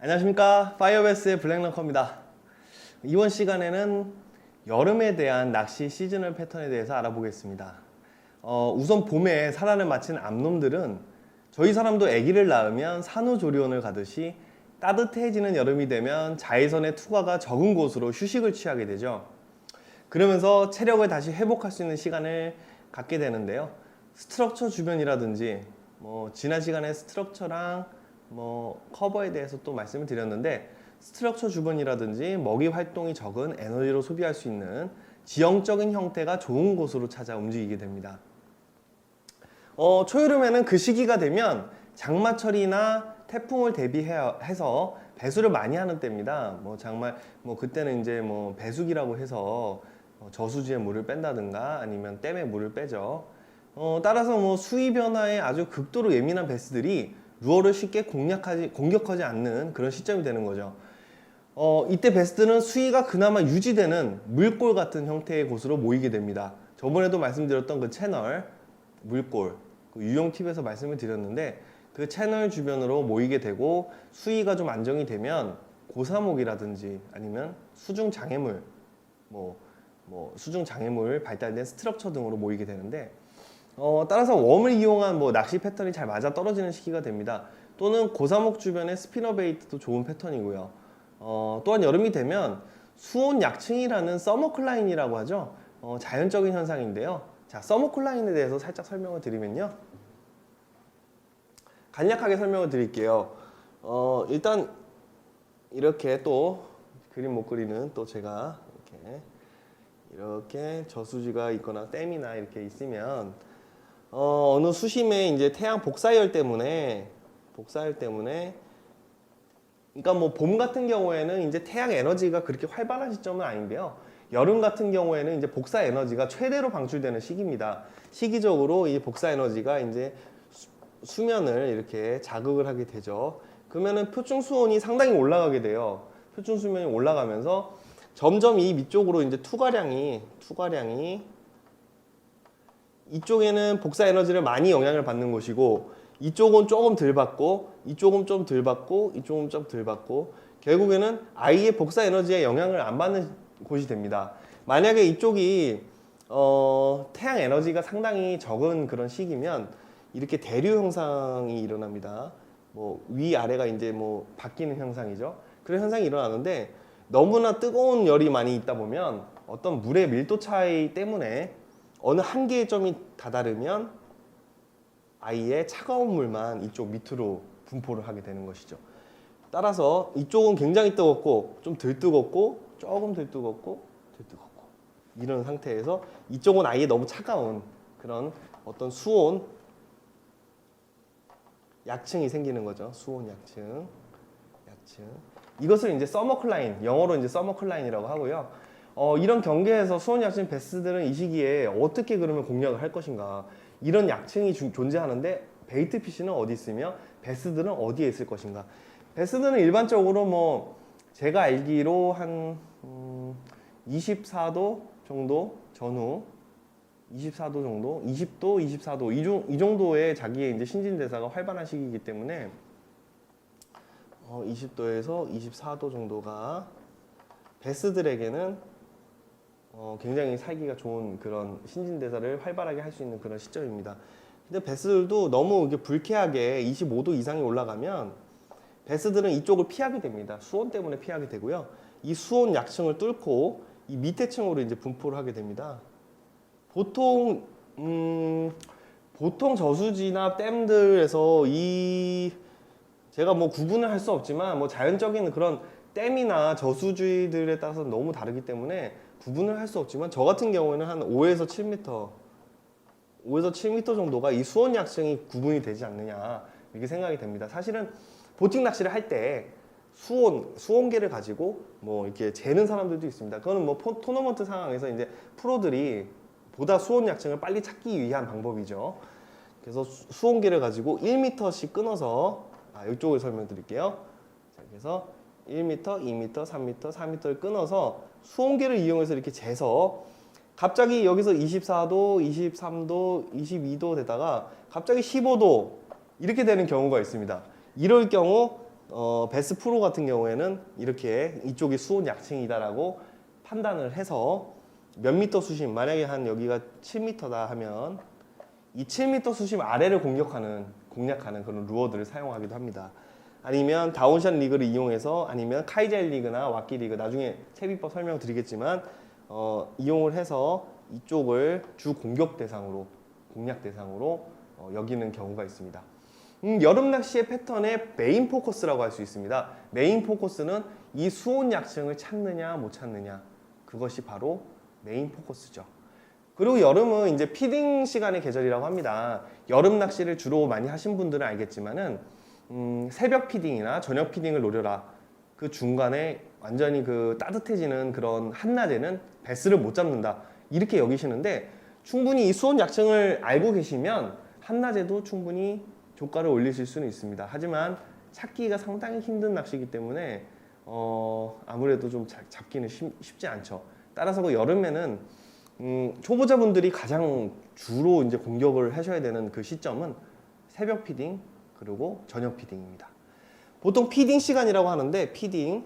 안녕하십니까? 파이어베스의 블랙런커입니다. 이번 시간에는 여름에 대한 낚시 시즈널 패턴에 대해서 알아보겠습니다. 어, 우선 봄에 산란을 마친 암놈들은 저희 사람도 아기를 낳으면 산후조리원을 가듯이 따뜻해지는 여름이 되면 자외선의 투과가 적은 곳으로 휴식을 취하게 되죠. 그러면서 체력을 다시 회복할 수 있는 시간을 갖게 되는데요. 스트럭처 주변이라든지 뭐 지난 시간에 스트럭처랑 뭐 커버에 대해서 또 말씀을 드렸는데 스트럭처 주변이라든지 먹이 활동이 적은 에너지로 소비할 수 있는 지형적인 형태가 좋은 곳으로 찾아 움직이게 됩니다. 어, 초여름에는 그 시기가 되면 장마철이나 태풍을 대비해서 배수를 많이 하는 때입니다. 뭐 정말 뭐 그때는 이제 뭐 배수기라고 해서 어, 저수지에 물을 뺀다든가 아니면 댐에 물을 빼죠. 어, 따라서 뭐 수위 변화에 아주 극도로 예민한 베스들이 루어를 쉽게 공략하지, 공격하지 않는 그런 시점이 되는 거죠. 어, 이때 베스트는 수위가 그나마 유지되는 물골 같은 형태의 곳으로 모이게 됩니다. 저번에도 말씀드렸던 그 채널, 물골, 그 유용 팁에서 말씀을 드렸는데 그 채널 주변으로 모이게 되고 수위가 좀 안정이 되면 고사목이라든지 아니면 수중 장애물, 뭐, 뭐 수중 장애물 발달된 스트럭처 등으로 모이게 되는데 어, 따라서 웜을 이용한 뭐 낚시 패턴이 잘 맞아 떨어지는 시기가 됩니다. 또는 고사목 주변의 스피너 베이트도 좋은 패턴이고요. 어, 또한 여름이 되면 수온 약층이라는 서머클라인이라고 하죠. 어, 자연적인 현상인데요. 자, 서머클라인에 대해서 살짝 설명을 드리면요. 간략하게 설명을 드릴게요. 어, 일단 이렇게 또 그림 못 그리는 또 제가 이렇게 이렇게 저수지가 있거나 댐이나 이렇게 있으면 어, 어느 수심에 이제 태양 복사열 때문에 복사열 때문에 그러니까 뭐 봄 같은 경우에는 이제 태양 에너지가 그렇게 활발한 시점은 아닌데요. 여름 같은 경우에는 이제 복사 에너지가 최대로 방출되는 시기입니다. 시기적으로 이 복사 에너지가 이제 수- 수면을 이렇게 자극을 하게 되죠. 그러면은 표층 수온이 상당히 올라가게 돼요. 표층 수면이 올라가면서 점점 이 밑쪽으로 이제 투과량이 투과량이 이쪽에는 복사 에너지를 많이 영향을 받는 곳이고 이쪽은 조금 덜 받고 이쪽은 좀 덜 받고 이쪽은 좀 덜 받고 결국에는 아이의 복사 에너지에 영향을 안 받는 곳이 됩니다. 만약에 이쪽이 어, 태양 에너지가 상당히 적은 그런 시기면 이렇게 대류 현상이 일어납니다. 뭐 위 아래가 이제 뭐 바뀌는 현상이죠. 그런 현상이 일어나는데 너무나 뜨거운 열이 많이 있다 보면 어떤 물의 밀도 차이 때문에 어느 한계의 점이 다다르면 아이의 차가운 물만 이쪽 밑으로 분포를 하게 되는 것이죠. 따라서 이쪽은 굉장히 뜨겁고 좀 덜 뜨겁고 조금 덜 뜨겁고 덜 뜨겁고 이런 상태에서 이쪽은 아예 너무 차가운 그런 어떤 수온 약층이 생기는 거죠. 수온 약층, 약층. 이것을 이제 서머클라인, 영어로 이제 서머클라인이라고 하고요. 어, 이런 경계에서 수온 약층 베스들은 이 시기에 어떻게 그러면 공략을 할 것인가? 이런 약층이 주- 존재하는데 베이트 피쉬는 어디 있으며 베스들은 어디에 있을 것인가? 베스들은 일반적으로 뭐 제가 알기로 한 음, 24도 정도 전후 24도 정도, 20도, 24도 이, 정- 이 정도의 자기의 이제 신진대사가 활발한 시기이기 때문에 어, 20도에서 24도 정도가 베스들에게는 어, 굉장히 살기가 좋은 그런 신진대사를 활발하게 할 수 있는 그런 시점입니다. 근데 베스들도 너무 이게 불쾌하게 25도 이상이 올라가면 베스들은 이쪽을 피하게 됩니다. 수온 때문에 피하게 되고요. 이 수온 약층을 뚫고 이 밑에 층으로 이제 분포를 하게 됩니다. 보통 음, 보통 저수지나 댐들에서 이 제가 뭐 구분을 할 수 없지만 뭐 자연적인 그런 댐이나 저수지들에 따라서 너무 다르기 때문에 구분을 할 수 없지만 저 같은 경우에는 한 5에서 7m 5에서 7m 정도가 이 수온 약층이 구분이 되지 않느냐 이렇게 생각이 됩니다. 사실은 보팅 낚시를 할 때 수온 수온계를 가지고 뭐 이렇게 재는 사람들도 있습니다. 그거는 뭐 포- 토너먼트 상황에서 이제 프로들이 보다 수온 약층을 빨리 찾기 위한 방법이죠. 그래서 수- 수온계를 가지고 1m씩 끊어서 아, 이쪽을 설명드릴게요. 자, 그래서 1m, 2m, 3m, 4m를 끊어서 수온계를 이용해서 이렇게 재서 갑자기 여기서 24도, 23도, 22도 되다가 갑자기 15도 이렇게 되는 경우가 있습니다. 이럴 경우 어, 베스 프로 같은 경우에는 이렇게 이쪽이 수온 약층이다라고 판단을 해서 몇 미터 수심 만약에 한 여기가 7미터다 하면 이 7미터 수심 아래를 공격하는 공략하는 그런 루어들을 사용하기도 합니다. 아니면 다운샷 리그를 이용해서 아니면 카이젤 리그나 왁기 리그 나중에 채비법 설명 드리겠지만 어, 이용을 해서 이쪽을 주 공격 대상으로 공략 대상으로 어, 여기는 경우가 있습니다. 음, 여름 낚시의 패턴의 메인 포커스라고 할 수 있습니다. 메인 포커스는 이 수온 약층을 찾느냐 못 찾느냐 그것이 바로 메인 포커스죠. 그리고 여름은 이제 피딩 시간의 계절이라고 합니다. 여름 낚시를 주로 많이 하신 분들은 알겠지만은 음, 새벽 피딩이나 저녁 피딩을 노려라. 그 중간에 완전히 그 따뜻해지는 그런 한낮에는 베스를 못 잡는다. 이렇게 여기시는데 충분히 이 수온 약층을 알고 계시면 한낮에도 충분히 조가를 올리실 수는 있습니다. 하지만 찾기가 상당히 힘든 낚시이기 때문에 어, 아무래도 좀 잡- 잡기는 쉽, 쉽지 않죠. 따라서 그 여름에는 음, 초보자분들이 가장 주로 이제 공격을 하셔야 되는 그 시점은 새벽 피딩 그리고 저녁 피딩입니다. 보통 피딩 시간이라고 하는데 피딩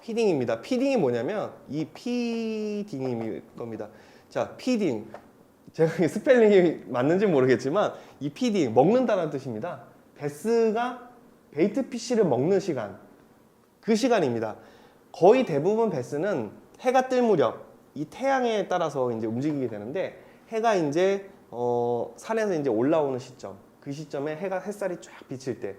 피딩입니다. 피딩이 뭐냐면 이 피딩일 겁니다. 자, 피딩 제가 스펠링이 맞는지 모르겠지만 이 피딩 먹는다는 뜻입니다. 베스가 베이트 피쉬를 먹는 시간 그 시간입니다. 거의 대부분 베스는 해가 뜰 무렵 이 태양에 따라서 이제 움직이게 되는데 해가 이제 어, 산에서 이제 올라오는 시점 그 시점에 해가 햇살이 쫙 비칠 때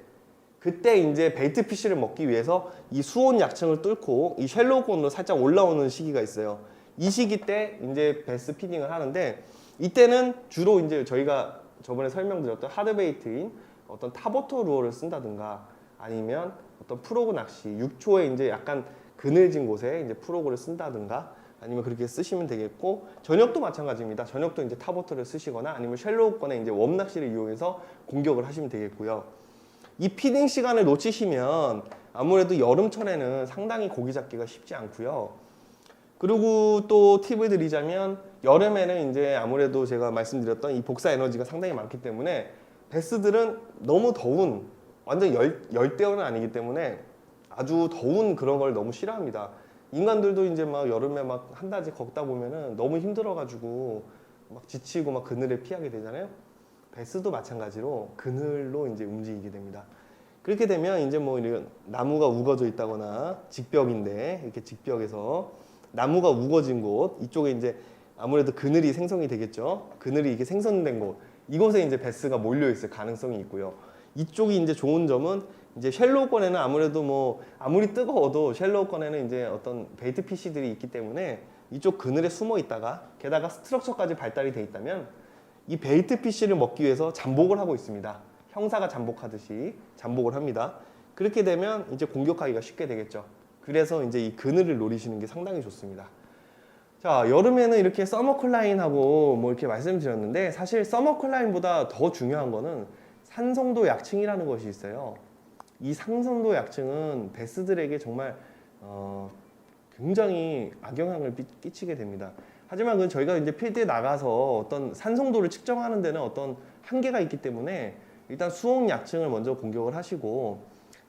그때 이제 베이트 피쉬를 먹기 위해서 이 수온 약층을 뚫고 이 쉘로우권으로 살짝 올라오는 시기가 있어요. 이 시기 때 이제 베스 피딩을 하는데 이때는 주로 이제 저희가 저번에 설명드렸던 하드베이트인 어떤 타버터 루어를 쓴다든가 아니면 어떤 프로그 낚시 6초에 이제 약간 그늘진 곳에 이제 프로그를 쓴다든가 아니면 그렇게 쓰시면 되겠고 저녁도 마찬가지입니다. 저녁도 이제 타버터를 쓰시거나 아니면 쉘로우권에 이제 웜 낚시를 이용해서 공격을 하시면 되겠고요. 이 피딩 시간을 놓치시면 아무래도 여름철에는 상당히 고기 잡기가 쉽지 않고요. 그리고 또 팁을 드리자면 여름에는 이제 아무래도 제가 말씀드렸던 이 복사 에너지가 상당히 많기 때문에 베스들은 너무 더운 완전 열, 열대어는 아니기 때문에 아주 더운 그런 걸 너무 싫어합니다. 인간들도 이제 막 여름에 막 한 달째 걷다 보면은 너무 힘들어가지고 막 지치고 막 그늘을 피하게 되잖아요. 베스도 마찬가지로 그늘로 이제 움직이게 됩니다. 그렇게 되면 이제 뭐 이런 나무가 우거져 있다거나 직벽인데 이렇게 직벽에서 나무가 우거진 곳 이쪽에 이제 아무래도 그늘이 생성이 되겠죠. 그늘이 이렇게 생성된 곳 이곳에 이제 베스가 몰려 있을 가능성이 있고요. 이쪽이 이제 좋은 점은 이제 쉘로우권에는 아무래도 뭐 아무리 뜨거워도 쉘로우권에는 이제 어떤 베이트 피쉬들이 있기 때문에 이쪽 그늘에 숨어 있다가 게다가 스트럭처까지 발달이 돼 있다면 이 베이트 피쉬를 먹기 위해서 잠복을 하고 있습니다. 형사가 잠복하듯이 잠복을 합니다. 그렇게 되면 이제 공격하기가 쉽게 되겠죠. 그래서 이제 이 그늘을 노리시는 게 상당히 좋습니다. 자, 여름에는 이렇게 서머클라인하고 뭐 이렇게 말씀드렸는데 사실 서머클라인보다 더 중요한 거는 산성도 약층이라는 것이 있어요. 이 상성도 약층은 베스들에게 정말 어, 굉장히 악영향을 끼- 끼치게 됩니다. 하지만 그 저희가 이제 필드에 나가서 어떤 산성도를 측정하는 데는 어떤 한계가 있기 때문에 일단 수온 약층을 먼저 공격을 하시고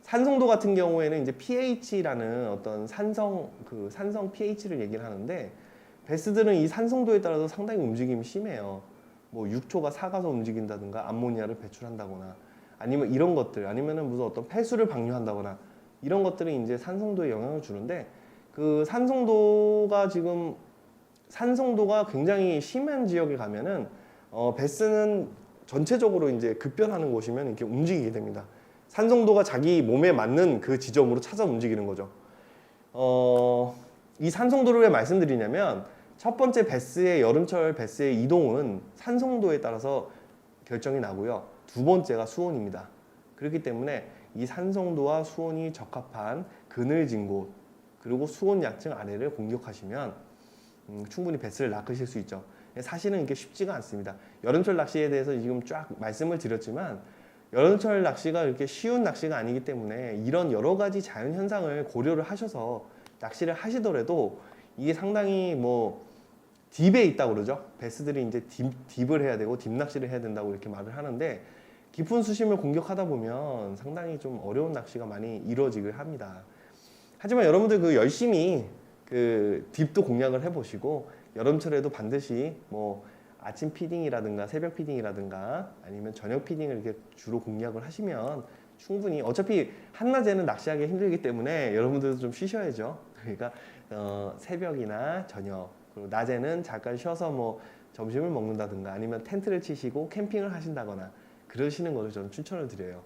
산성도 같은 경우에는 이제 pH라는 어떤 산성 그 산성 pH를 얘기를 하는데 베스들은 이 산성도에 따라서 상당히 움직임이 심해요. 뭐 6초가 사가서 움직인다든가 암모니아를 배출한다거나 아니면 이런 것들 아니면은 무슨 어떤 폐수를 방류한다거나 이런 것들이 이제 산성도에 영향을 주는데 그 산성도가 지금 산성도가 굉장히 심한 지역에 가면은 어, 베스는 전체적으로 이제 급변하는 곳이면 이렇게 움직이게 됩니다. 산성도가 자기 몸에 맞는 그 지점으로 찾아 움직이는 거죠. 어, 이 산성도를 왜 말씀드리냐면 첫 번째 베스의 여름철 베스의 이동은 산성도에 따라서 결정이 나고요. 두 번째가 수온입니다. 그렇기 때문에 이 산성도와 수온이 적합한 그늘진 곳 그리고 수온 약층 아래를 공격하시면 음, 충분히 베스를 낚으실 수 있죠. 사실은 이게 쉽지가 않습니다. 여름철 낚시에 대해서 지금 쫙 말씀을 드렸지만 여름철 낚시가 이렇게 쉬운 낚시가 아니기 때문에 이런 여러 가지 자연 현상을 고려를 하셔서 낚시를 하시더라도 이게 상당히 뭐 딥에 있다고 그러죠. 베스들이 이제 딥, 딥을 해야 되고 딥 낚시를 해야 된다고 이렇게 말을 하는데 깊은 수심을 공격하다 보면 상당히 좀 어려운 낚시가 많이 이루어지길 합니다. 하지만 여러분들 그 열심히 그 딥도 공략을 해보시고 여름철에도 반드시 뭐 아침 피딩이라든가 새벽 피딩이라든가 아니면 저녁 피딩을 이렇게 주로 공략을 하시면 충분히 어차피 한낮에는 낚시하기 힘들기 때문에 여러분들도 좀 쉬셔야죠. 그러니까 어, 새벽이나 저녁 그리고 낮에는 잠깐 쉬어서 뭐 점심을 먹는다든가 아니면 텐트를 치시고 캠핑을 하신다거나 그러시는 것을 저는 추천을 드려요.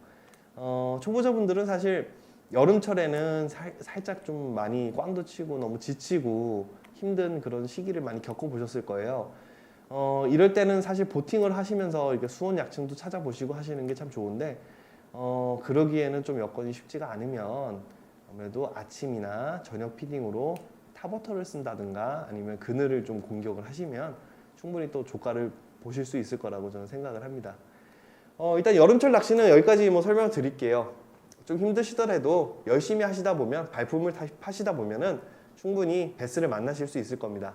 어, 초보자분들은 사실 여름철에는 살, 살짝 좀 많이 꽝도 치고 너무 지치고 힘든 그런 시기를 많이 겪어보셨을 거예요. 어, 이럴 때는 사실 보팅을 하시면서 이렇게 수온 약층도 찾아보시고 하시는 게 참 좋은데 어, 그러기에는 좀 여건이 쉽지가 않으면 아무래도 아침이나 저녁 피딩으로 타버터를 쓴다든가 아니면 그늘을 좀 공격을 하시면 충분히 또 조가를 보실 수 있을 거라고 저는 생각을 합니다. 어, 일단 여름철 낚시는 여기까지 뭐 설명을 드릴게요. 좀 힘드시더라도 열심히 하시다 보면 발품을 타시다 보면은 충분히 베스를 만나실 수 있을 겁니다.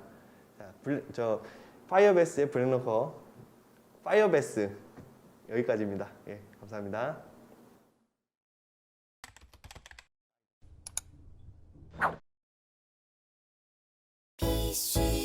자, 블, 저 파이어베스의 블랙러커 파이어베스 여기까지입니다. 예, 감사합니다. 피쉬